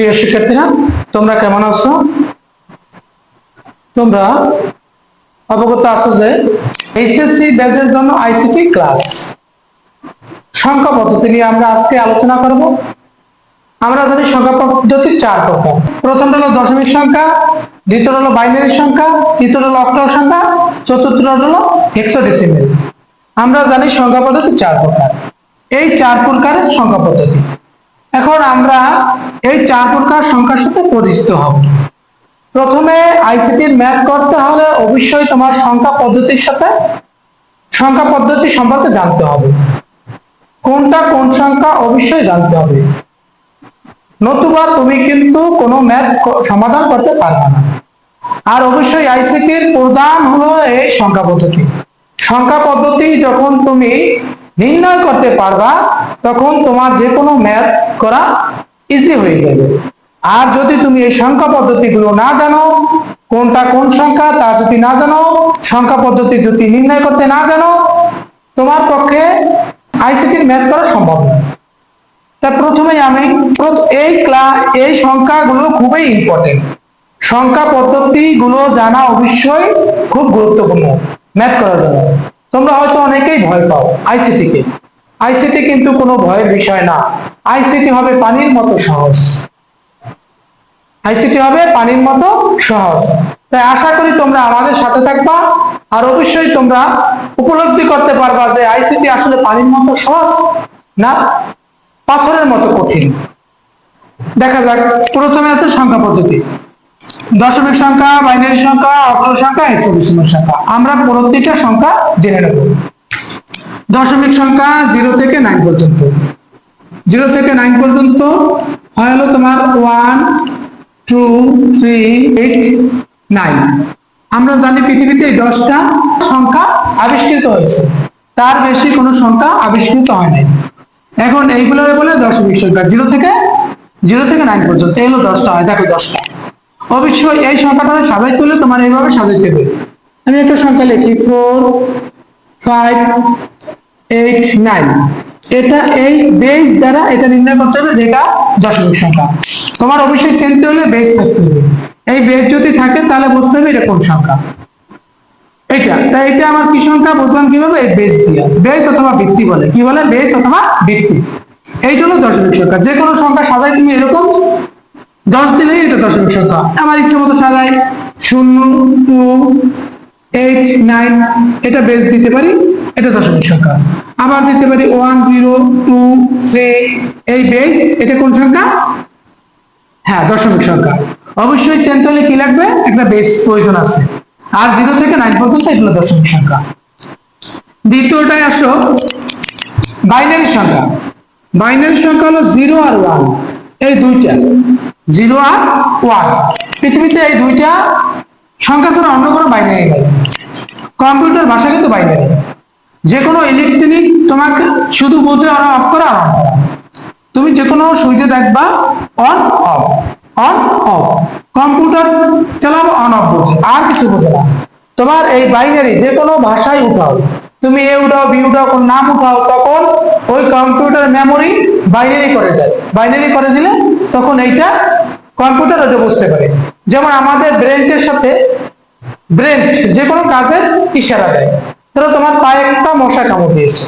প্রিয় শিক্ষার্থীরা, তোমরা কেমন আছো? তোমরা অবগত আছো যে এইচএসসি ব্যাচের জন্য আইসিটি ক্লাস সংখ্যা পদ্ধতি নিয়ে আমরা আজকে আলোচনা করব। আমরা জানি সংখ্যা পদ্ধতি চার প্রকার। প্রথমটা হলো দশমিক সংখ্যা, দ্বিতীয় হলো বাইনারি সংখ্যা, তৃতীয় হলো অক্টাল সংখ্যা, চতুর্থ হলো হেক্সাডেসিমেল আমরা জানি সংখ্যা পদ্ধতি চার প্রকার। এই চার প্রকারের সংখ্যা পদ্ধতি। এখন আমরা এই চার প্রকার সংখ্যার সাথে পরিচিত হব। প্রথমে আইসিটির ম্যাথ করতে হলে অবশ্যই তোমার সংখ্যা পদ্ধতির সাথে সংখ্যা পদ্ধতি সম্পর্কে জানতে হবে। কোনটা কোন সংখ্যা অবশ্যই জানতে হবে। নতুবা তুমি কিন্তু কোনো ম্যাথ সমাধান করতে পারবে না। আর অবশ্যই আইসিটির প্রধান হলো এই সংখ্যা পদ্ধতি। সংখ্যা পদ্ধতি যখন তুমি নির্ণয় করতে পারবা, তখন তোমার যে কোনো ম্যাথ করা ইজি হয়ে যাবে। আর যদি তুমি এই সংখ্যা পদ্ধতিগুলো না জানো, কোনটা কোন সংখ্যা তা যদি না জানো, সংখ্যা পদ্ধতি যদি নির্ণয় করতে না জানো, তোমার পক্ষে আইসিটির ম্যাথ করা সম্ভব না। তা প্রথমে আমি এই ক্লাস এই সংখ্যাগুলো খুবই ইম্পর্টেন্ট সংখ্যা পদ্ধতিগুলো জানা অবশ্যই খুব গুরুত্বপূর্ণ। ম্যাথ করার জন্য। তোমরা হয়তো অনেকেই ভয় পাও আইসিটি কে। আইসিটি কিন্তু কোনো ভয়ের বিষয় না। আইসিটি হবে পানির মতো সহজ। আইসিটি হবে পানির মতো সহজ। তাই আশা করি তোমরা আমাদের সাথে থাকবা। আর অবশ্যই তোমরা উপলব্ধি করতে পারবা যে আইসিটি আসলে পানির মতো সহজ না, পাথরের মতো কঠিন। দেখা যাক, প্রথমে আছে সংখ্যা পদ্ধতি। দশমিক সংখ্যা, বাইনারি সংখ্যা অক্টাল সংখ্যা হেক্সাডেসিমাল সংখ্যা। আমরা প্রতিটা সংখ্যা জেনে নেব। দশমিক সংখ্যা জিরো থেকে নাইন পর্যন্ত। জিরো থেকে নাইন পর্যন্ত হয় হলো তোমার one, two, three, eight, nine. আমরা জানি পৃথিবীতে দশটা সংখ্যা আবিষ্কৃত হয়েছে। তার বেশি কোনো সংখ্যা আবিষ্কৃত হয়নি এখন এইগুলোর বলে দশমিক সংখ্যা। জিরো থেকে জিরো থেকে নাইন পর্যন্ত। এই হলো দশটা হয়। দেখো দশটা। অবশ্যই এই সংখ্যাটা সাজাইতে হলে তোমার এইভাবে সাজাইতে হবে আমি একটা সংখ্যা লিখি ফোর ফাইভ এইট নাইন এটা এই বেস দ্বারা এটা নির্ণয় করতে হবে যেটা দশমিক সংখ্যা। তোমার অবশ্যই চিনতে হলে বেস থাকতে হবে। এই বেস যদি থাকে তাহলে বুঝতে হবে এটা কোন সংখ্যা। এটা তাই এটা আমার কি সংখ্যা? বুঝলাম কীভাবে? এই বেস দিয়ে। বেস অথবা ভিত্তি বলে। কি বলে? বেস অথবা ভিত্তি। এইটা হলো দশমিক সংখ্যা। যে কোনো সংখ্যা সাজাই তুমি এরকম দশ দিলেই এটা দশমিক সংখ্যা। আমার ইচ্ছে মতো সাজাই। শূন্য, টু, এইট, নাইন, এটা বেস দিতে পারি, এটা দশমিক সংখ্যা। আবার দিতে পারি ওয়ান, জিরো, টু, থ্রি, এই বেস এটা কোন সংখ্যা? হ্যাঁ দশমিক সংখ্যা। অবশ্যই চেনতে কি লাগবে? একটা বেস প্রয়োজন আছে। আর জিরো থেকে নাইন পর্যন্ত এগুলো দশমিক সংখ্যা। দ্বিতীয়টায় আসো। বাইনারি সংখ্যা। বাইনারি সংখ্যা হলো জিরো আর ওয়ান এই দুইটা। জিরো আর ওয়ান। পৃথিবীতে এই দুইটা সংখ্যা ছাড়া অন্য কোনো বাইনারি নেই। কম্পিউটার ভাষা কিন্তু বাইনারি যে কোনো ইলেকট্রনিক তোমাকে শুধু বোঝে আর অফ করা আর তুমি যে কোনো সুইচে দেখবা, on, off on, off. Computer চালাবো অন, অফ বোঝে। আর কিছু বোঝে না। তোমার এই বাইনারি যে কোনো ভাষায় উঠাও। তুমি এ উঠাও বি উঠাও, কোন নাম উঠাও, তখন ওই কম্পিউটার মেমোরি বাইনারি করে দেয়। বাইনারি করে দিলে তখন এইটা কম্পিউটার ওটা বুঝতে পারে। যেমন আমাদের ব্রেনটের সাথে ব্রেন যে কোনো কাজের ইশারা দেয়। ধরো তোমার পায়ে একটা মশা কামড় দিয়েছে।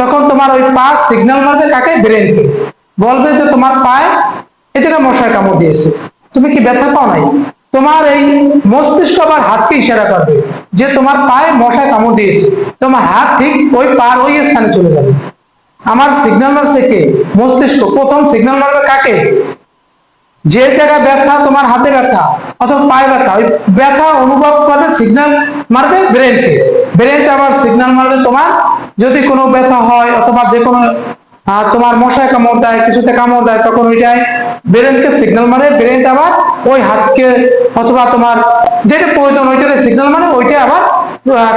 তখন তোমার ওই পা সিগন্যাল মারবে কাকে? ব্রেনকে বলবে যে তোমার পায়ে এই মশায় কামড় দিয়েছে। তুমি কি ব্যথা পাও নাই? তোমার এই মস্তিষ্ক আবার হাতকে ইশারা করবে। যে তোমার পায়ে মশায় কামড় দিয়েছে, তোমার হাত ঠিক ওই পার ওই স্থানে চলে যাবে। আমার সিগন্যাল মারছে কে? মস্তিষ্ক। প্রথম সিগন্যাল মারবে কাকে? যে জায়গায় ব্যথা, তোমার হাতে ব্যথা অথবা পায়ে ব্যথা, ওই ব্যথা অনুভব করবে সিগন্যাল মারবে ব্রেনকে ব্রেনটা আবার সিগন্যাল মারবে তোমার যদি কোনো ব্যথা হয় অথবা যে কোনো আহ, তোমার মশায় কামড় দেয় কিছুতে কামড় দেয় তখন ওইটাই ব্রেনকে সিগন্যাল মারে ব্রেনটা আবার ওই হাতকে অথবা তোমার যেটা প্রয়োজন ওইটাতে সিগন্যাল মারে ওইটা আবার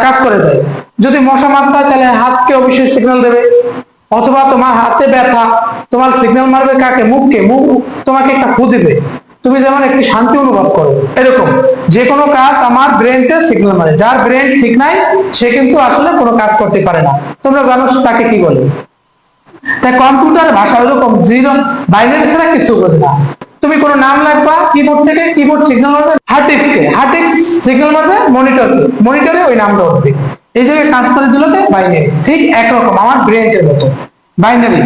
কাজ করে দেয়। যদি মশা মারতে হয় তাহলে হাতকে অবশ্যই সিগন্যাল দেবে। অথবা তোমার হাতে ব্যথা তোমার সিগন্যাল মারবে কাকে? মুখকে। মুখ তোমাকে একটা ফু দিবে। তুমি যেমন একটি শান্তি অনুভব করো এরকম। যে কোনো কাজ আমার ব্রেনকে সিগন্যাল মারে। যার ব্রেন ঠিক নাই সে কিন্তু আসলে কোনো কাজ করতে পারে না। তোমরা জানো তাকে কি বলে? তাই কম্পিউটার ভাষা ওরকম জিরো বাইনারি ছাড়া কিছু বোঝে না। তুমি কোনো নাম লাগবা কিবোর্ড থেকে কিবোর্ড সিগন্যাল মারবে হার্ড ডিস্কে হার্ড ডিস্ক সিগন্যাল মারবে মনিটর মনিটরে ওই নামটা উঠবে। এই জায়গায় কাজ করে দিলতে বাইনারি, ঠিক একরকম, আমার ব্রেনের মতো। বাইনারি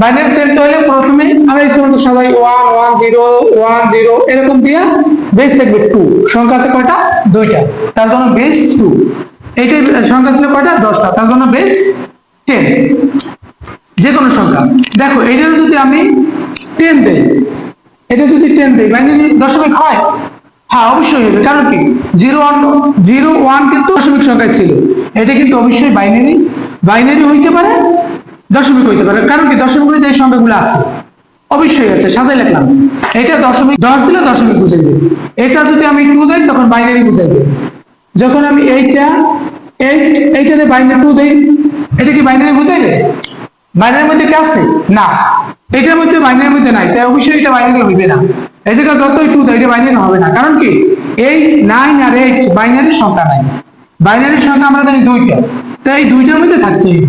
বাইনারি চেঞ্জ হলে প্রথমে আমরা এই সমস্ত সবাই one one zero one zero এরকম দিয়ে বেস থাকবে টু সংখ্যা আছে কয়টা? দুইটা। তার জন্য বেস টু এইটাই, সংখ্যা ছিল কয়টা? দশটা। তার জন্য বেস টেন যে কোনো সংখ্যা। দেখো এটার যদি আমি টেন দেই, এটা যদি টেন দেই বাইনারি দশমিক হয় হ্যাঁ অবশ্যই হবে। কারণ কি? জিরো ওয়ান জিরো ওয়ান কিন্তু দশমিক সংখ্যায় ছিল। এটা কিন্তু অবশ্যই বাইনারি বাইনারি হইতে পারে, দশমিক হইতে পারে। কারণ কি? দশমিক হইতে এই সংখ্যাগুলো আছে। অবশ্যই আছে, সাজাই লিখলাম এটা দশমিক, দশ দিলে দশমিক বুঝাইবে এটা যদি আমি টু দেই, তখন বাইনারি বুঝাইবে যখন আমি এইটা এইট এইটাতে বাইনারি টু দেই, এটা কি বাইনারি বুঝাইবে বাইনারির মধ্যে কি আছে? না। এটার মধ্যে বাইনারির মধ্যে নাই, তাই অবশ্যই এটা বাইনারি হইবে না। এই জায়গায় যতই টু দেয়, এটা বাইনারি হবে না। কারণ কি? এই নাইন আর এইট বাইনারি সংখ্যা নাই। বাইনারি সংখ্যা আমরা জানি দুইটা। তো এই দুইটার মধ্যে থাকতে হবে।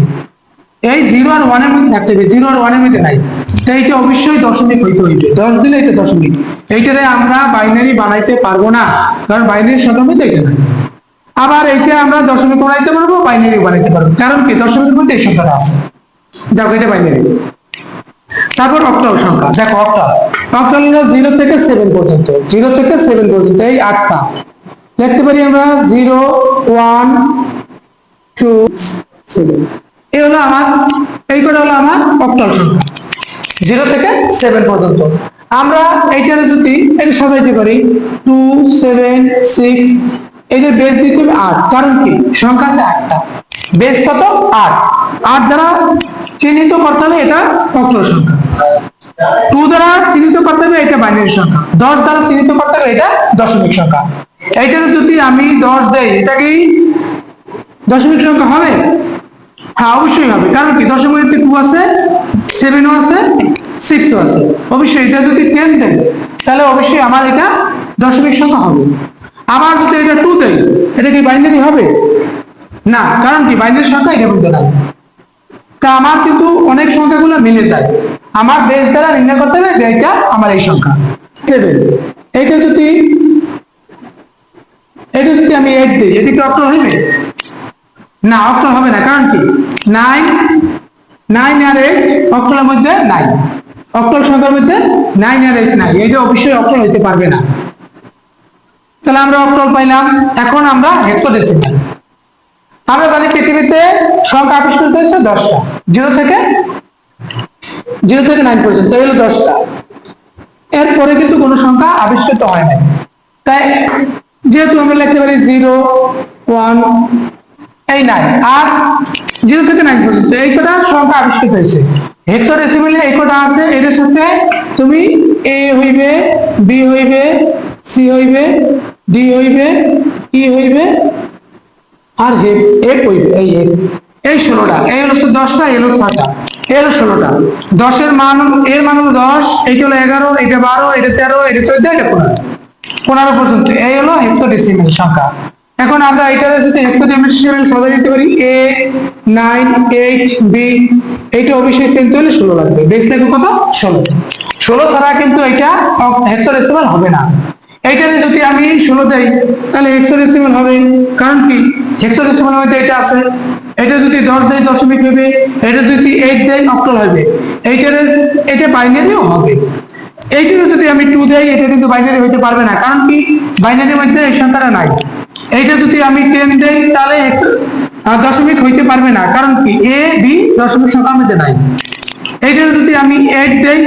এই জিরো আর ওয়ানের মধ্যে থাকতে হবে। জিরো আর ওয়ানের মধ্যে নাই। তো এইটা অবশ্যই দশমিক হইতে হইবে। দশ দিলে এটা দশমিক। এইটারে আমরা বাইনারি বানাইতে পারব না। কারণ বাইনারি সংখ্যার মধ্যে এটা নাই। আবার এইটা আমরা দশমিক বানাইতে পারব, বাইনারি বানাইতে পারব। কারণ কি? দশমিক মধ্যে এই সংখ্যাটা আছে। যাও এটা বাইনারি তারপর অক্টাল সংখ্যা। দেখো, অক্টাল। অক্টাল হলো জিরো থেকে সেভেন পর্যন্ত। জিরো থেকে সেভেন পর্যন্ত, এই আটটা। লিখতে পারি আমরা জিরো ওয়ান টু সেভেন এই হলো আমার, এই কটা হলো আমার অক্টাল সংখ্যা। জিরো থেকে সেভেন পর্যন্ত। আমরা এইটারে যদি এটা সাজাইতে পারি টু সেভেন সিক্স এদের বেস দিতে হবে আট। কারণ কি? সংখ্যা আছে আটটা। বেস কত? আট। আট দ্বারা চিহ্নিত করতে হবে এটা অক্টাল সংখ্যা। টু দ্বারা চিহ্নিত করতে হবে এটা বাইনারি সংখ্যা। দশ দ্বারা চিহ্নিত করতে হবে এটা দশমিক সংখ্যা। এইটারে যদি আমি দশ দেই, এটা কি দশমিক সংখ্যা হবে? হ্যাঁ অবশ্যই হবে। কারণ কি? দশমিক টু আছে সেভেনও আছে সিক্সও আছে। অবশ্যই এটা যদি টেন দেয় তাহলে অবশ্যই আমার এটা দশমিক সংখ্যা হবে। আবার যদি এটা টু দেয় এটা কি বাইনারি হবে? না। কারণ কি? বাইনারি সংখ্যা এটা মধ্যে নাই। তা আমার কিন্তু অনেক সংখ্যাগুলো মিলে যায়। আমার বেস দ্বারা নির্ণয় করতে হবে যে এটা আমার এই সংখ্যা। সেভেন এটা যদি এটা যদি আমি এইট দিই, এটা কি অক্টোর হইবে না অক্টোর হবে না। কারণ কি? নাইন নাইন আর এইট অক্টোর মধ্যে নাই অক্টোর সংখ্যার মধ্যে নাইন আর এইট নাই। এটা অবশ্যই অক্টোর হইতে পারবে না। তাহলে আমরা অক্টোর পাইলাম। এখন আমরা হেক্সোডেসিমাল আমরা জানি পৃথিবীতে সংখ্যা আবিষ্কৃত হয়েছে দশটা। জিরো থেকে জিরো থেকে নাইন পর্যন্ত এই হলো দশটা। এরপরে কিন্তু কোনো সংখ্যা আবিষ্কৃত হয় না তাই যেহেতু আমরা লিখতে পারি জিরো, ওয়ান, এই নাই আর জিরো থেকে নাইন পর্যন্ত, এই কটা সংখ্যা আবিষ্কৃত হয়েছে। হেক্সাডেসিমেলে এই কটা আছে, এদের সাথে তুমি এ হইবে বি হইবে সি হইবে ডি হইবে ই হইবে আর হেপ এক হইবে এই এক এই ষোলোটা, এই হলো দশটা, এই হলো ছয়টা এই হলো ষোলোটা। দশের মান এর মান হলো দশ, এইটা হলো এগারো এটা বারো এটা তেরো এটা চোদ্দ এটা পনেরো। পনেরো পর্যন্ত। এই হলো হেক্সোডেসিমেল সংখ্যা। এখন আমরা এটা যদি হেক্সোডেসিমেল সাজা দিতে পারি। এ নাইন এইট বি এইটা অবশ্যই চিনতে হলে ষোলো লাগবে। বেস লাগবে কত? ষোলো। ষোলো ছাড়া কিন্তু এটা হেক্সোডেসিমেল হবে না। এইটাতে যদি আমি ষোলো দেই, তাহলে হেক্সোডেসিমেল হবে। কারণ কি? হেক্সোডেসিমেল মধ্যে এটা আছে, এটা যদি দশ দেয় দশমিক হবে, এটা যদি এইট দেয় হবে, এইটার, এটা বাইনারিও হবে। এইটাতে যদি আমি টু দেই, এটা কিন্তু বাইনারি হইতে পারবে না, কারণ কি? বাইনারির মধ্যে এই সংখ্যাটা নাই। এইটা যদি আমি টেন দেই, তাহলে দশমিক হইতে পারবে না, কারণ কি? এ বি দশমিক মধ্যে নাই। এইটা যদি আমি এইট দেই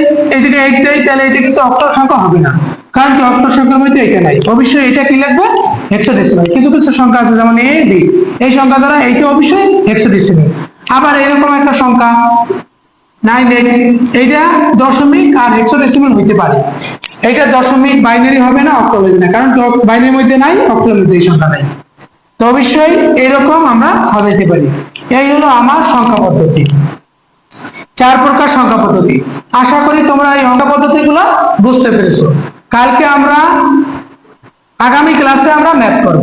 যদি এইট দেই, তাহলে এটা কিন্তু অক্টল সংখ্যা হবে না। কারণ কি? অক্টল সংখ্যার মধ্যে এটা নাই। অবশ্যই এটা কি লাগবে? হেক্সাডেসিমাল কিছু কিছু সংখ্যা আছে, যেমন এ বি এই সংখ্যা দ্বারা এইটা অবশ্যই হেক্সাডেসিমাল আবার এরকম একটা সংখ্যা নাইন এইট এইটা দশমিক আর হেক্সাডেসিমাল হইতে পারে। এইটা দশমিক বাইনারি হবে না অক্টল হবে না, কারণ বাইনারির মধ্যে নাই অক্টলের মধ্যে এই সংখ্যা নাই। তো অবশ্যই এরকম আমরা সাজাইতে পারি। এই হলো আমার সংখ্যা পদ্ধতি। চার প্রকার সংখ্যা পদ্ধতি। আশা করি তোমরা এই সংখ্যা পদ্ধতিগুলো বুঝতে পেরেছ। কালকে আমরা আগামী ক্লাসে আমরা ম্যাথ করব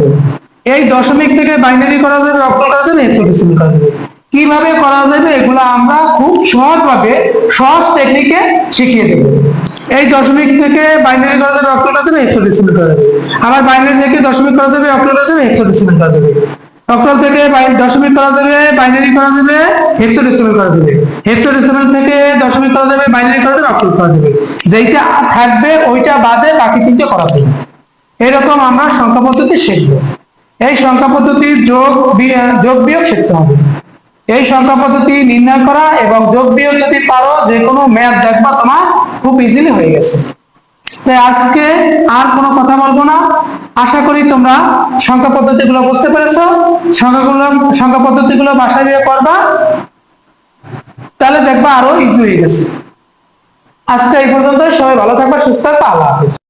এই দশমিক থেকে বাইনারি করা যাবে অক্টাল করা যাবে হেক্সাডেসিমাল করা যাবে কীভাবে করা যাবে এগুলো আমরা খুব সহজভাবে সহজ টেকনিকে শিখিয়ে দেবো এই দশমিক থেকে বাইনারি করা যাবে অক্টাল করা যাবে হেক্সাডেসিমাল করা যাবে আবার বাইনারি থেকে দশমিক করা যাবে অক্টাল করা যাবে হেক্সাডেসিমাল করা যাবে অক্টাল থেকে দশমিক করা যাবে বাইনারি করা যাবে হেক্সাডেসিমাল করা যাবে হেক্সাডেসিমাল থেকে দশমিক করা যাবে বাইনারি করা যাবে অক্টাল করা যাবে যেইটা থাকবে ওইটা বাদে বাকি তিনটে করা যাবে এরকম আমরা সংখ্যা পদ্ধতি শিখব। এই সংখ্যা পদ্ধতির যোগ যোগ বিয়োগ শিখতে হবে। এই সংখ্যা পদ্ধতি নির্ণয় করা এবং যোগ বিয়োগ যদি পারো, যে কোনো ম্যাথ দেখবা তোমার খুব ইজিলি হয়ে গেছে। তাই আজকে আর কোনো কথা বলব না। আশা করি তোমরা সংখ্যা পদ্ধতিগুলো বুঝতে পেরেছ। সংখ্যাগুলো সংখ্যা পদ্ধতিগুলো বাসায় দিয়ে করবা। তাহলে দেখবা আরও ইজি হয়ে গেছে। আজকে এই পর্যন্ত সবাই ভালো থাকবা, সুস্থ থাকবা। আল্লাহ হাফিজ।